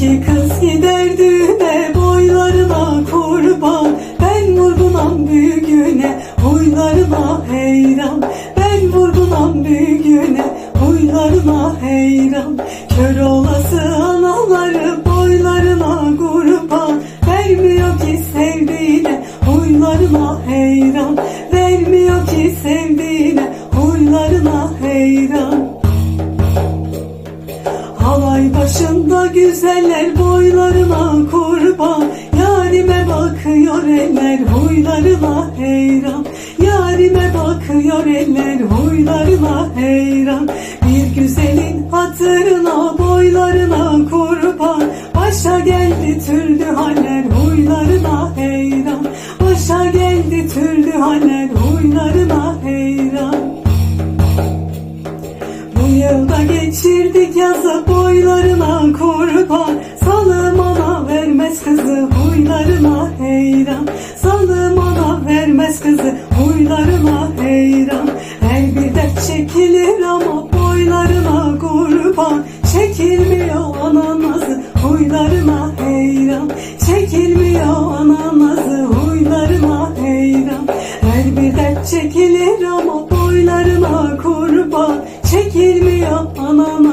İki kız gider düğüne boylarına kurban. Ben vurgunam büyüğüne huylarına heyran. Ben vurgunam büyüğüne huylarına heyran. Kör olası anaları boylarına kurban. Vermiyor ki sevdiğine huylarına heyran başında güzeller boylarına kurban. Yarime bakıyor eller huylarına heyran. Yarime bakıyor eller huylarına heyran. Bir güzelin hatırına boylarına kurban. Başa geldi türlü haller huylarına heyran. Başa geldi türlü haller huylarına heyran. Bu yılda geçirdik huylarına heyran. Her bir dert çekilir ama boylarına kurban. Çekilmiyor ana nazı huylarına heyran. Çekilmiyor ana nazı huylarına heyran. Her bir dert çekilir ama boylarına kurban. Çekilmiyor ana